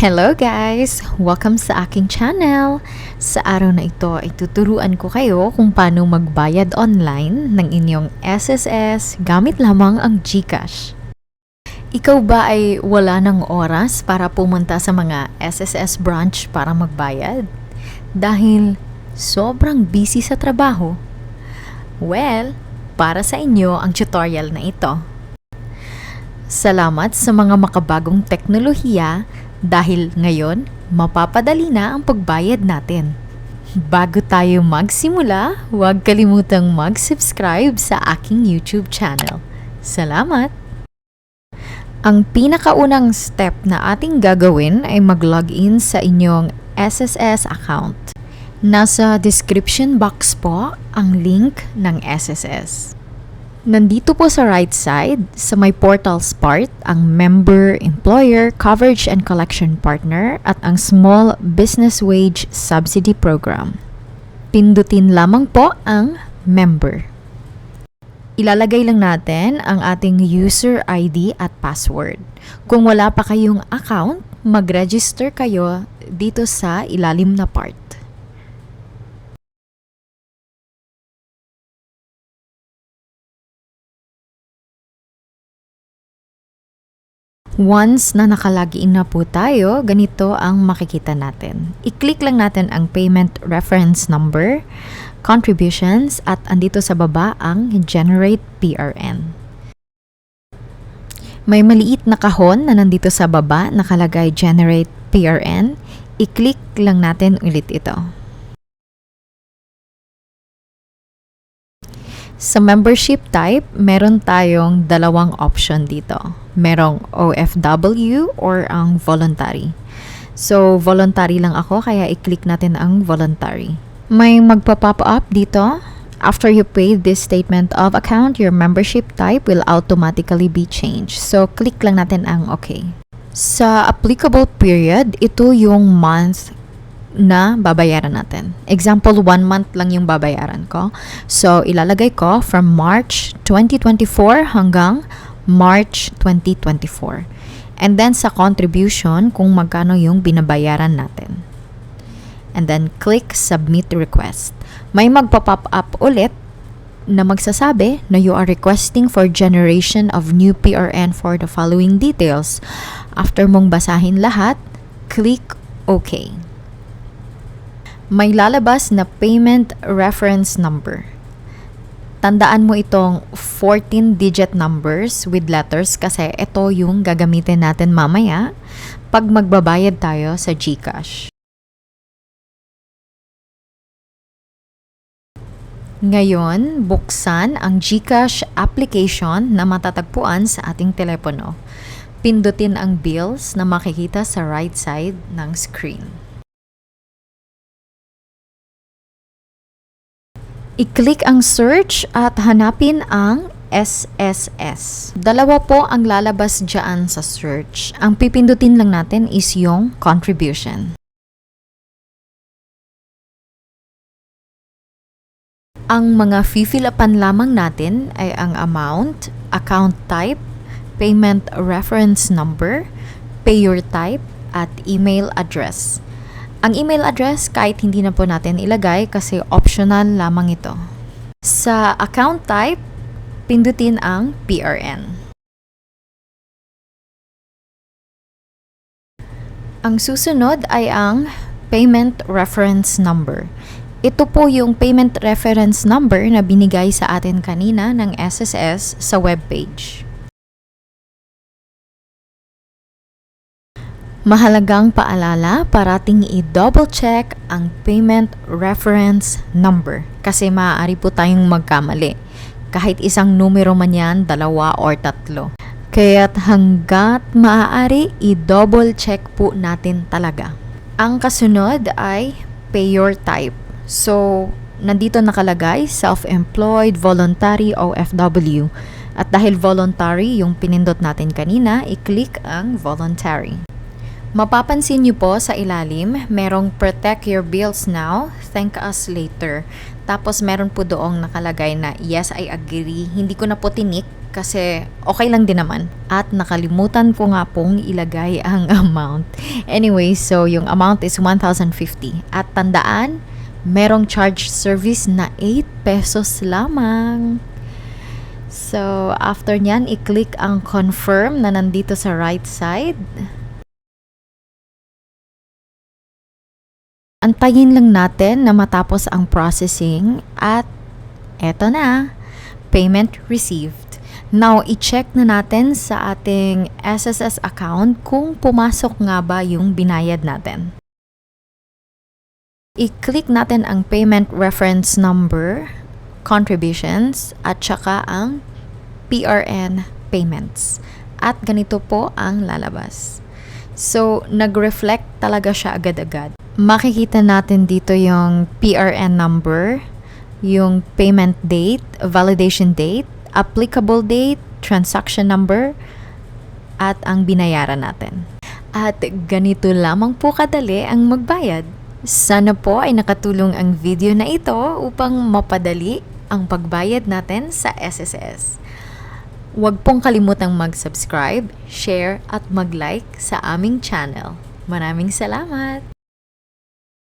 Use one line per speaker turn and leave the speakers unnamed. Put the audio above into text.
Hello guys! Welcome sa aking channel! Sa araw na ito ay tuturuan ko kayo kung paano magbayad online ng inyong SSS gamit lamang ang GCash. Ikaw ba ay wala ng oras para pumunta sa mga SSS branch para magbayad? Dahil sobrang busy sa trabaho? Well, para sa inyo ang tutorial na ito. Salamat sa mga makabagong teknolohiya dahil ngayon mapapadali na ang pagbayad natin. Bago tayo magsimula, huwag kalimutang mag-subscribe sa aking YouTube channel. Salamat! Ang pinakaunang step na ating gagawin ay mag-login sa inyong SSS account. Nasa description box po ang link ng SSS. Nandito po sa right side, sa may portals part, ang member, employer, coverage and collection partner at ang small business wage subsidy program. Pindutin lamang po ang member. Ilalagay lang natin ang ating user ID at password. Kung wala pa kayong account, mag-register kayo dito sa ilalim na part. Once na nakalagin na po tayo, ganito ang makikita natin. I-click lang natin ang payment reference number, contributions, at andito sa baba ang generate PRN. May maliit na kahon na nandito sa baba nakalagay generate PRN. I-click lang natin ulit ito. Sa membership type, meron tayong dalawang option dito. Merong OFW or ang voluntary. So, voluntary lang ako kaya i-click natin ang voluntary. May magpa-pop up dito. After you pay this statement of account, your membership type will automatically be changed. So, click lang natin ang okay. Sa applicable period, ito yung month na babayaran natin. Example, one month lang yung babayaran ko. So, ilalagay ko from March 2024 hanggang March 2024. And then sa contribution, kung magkano yung binabayaran natin. And then click Submit Request. May magpa-pop up ulit na magsasabi na you are requesting for generation of new PRN for the following details. After mong basahin lahat, click OK may lalabas na payment reference number. Tandaan mo itong 14-digit numbers with letters kasi ito yung gagamitin natin mamaya pag magbabayad tayo sa GCash. Ngayon, buksan ang GCash application na matatagpuan sa ating telepono. Pindutin ang bills na makikita sa right side ng screen. I-click ang search at hanapin ang SSS. Dalawa po ang lalabas dyan sa search. Ang pipindutin lang natin is yung contribution. Ang mga fifilapan lamang natin ay ang amount, account type, payment reference number, payer type, at email address. Ang email address kahit hindi na po natin ilagay kasi optional lamang ito. Sa account type, pindutin ang PRN. Ang susunod ay ang payment reference number. Ito po yung payment reference number na binigay sa atin kanina ng SSS sa webpage. Mahalagang paalala, parating i-double check ang payment reference number kasi maaari po tayong magkamali. Kahit isang numero man yan, dalawa or tatlo. Kaya't hanggat maaari, i-double check po natin talaga. Ang kasunod ay payer type. So, nandito nakalagay self-employed, voluntary, OFW. At dahil voluntary yung pinindot natin kanina, i-click ang voluntary. Mapapansin niyo po sa ilalim, merong protect your bills now, thank us later. Tapos meron po doong nakalagay na yes, I agree. Hindi ko na po tinik kasi okay lang din naman. At nakalimutan ko nga pong ilagay ang amount. Anyway, so yung amount is 1,050. At tandaan, merong charge service na 8 pesos lamang. So, after nyan, i-click ang confirm na nandito sa right side. Antayin lang natin na matapos ang processing at eto na, payment received. Now, i-check na natin sa ating SSS account kung pumasok nga ba yung binayad natin. I-click natin ang payment reference number, contributions, at saka ang PRN payments. At ganito po ang lalabas. So, nag-reflect talaga siya agad-agad. Makikita natin dito yung PRN number, yung payment date, validation date, applicable date, transaction number, at ang binayaran natin. At ganito lamang po kadali ang magbayad. Sana po ay nakatulong ang video na ito upang mapadali ang pagbayad natin sa SSS. Huwag pong kalimutang mag-subscribe, share at mag-like sa aming channel. Maraming salamat!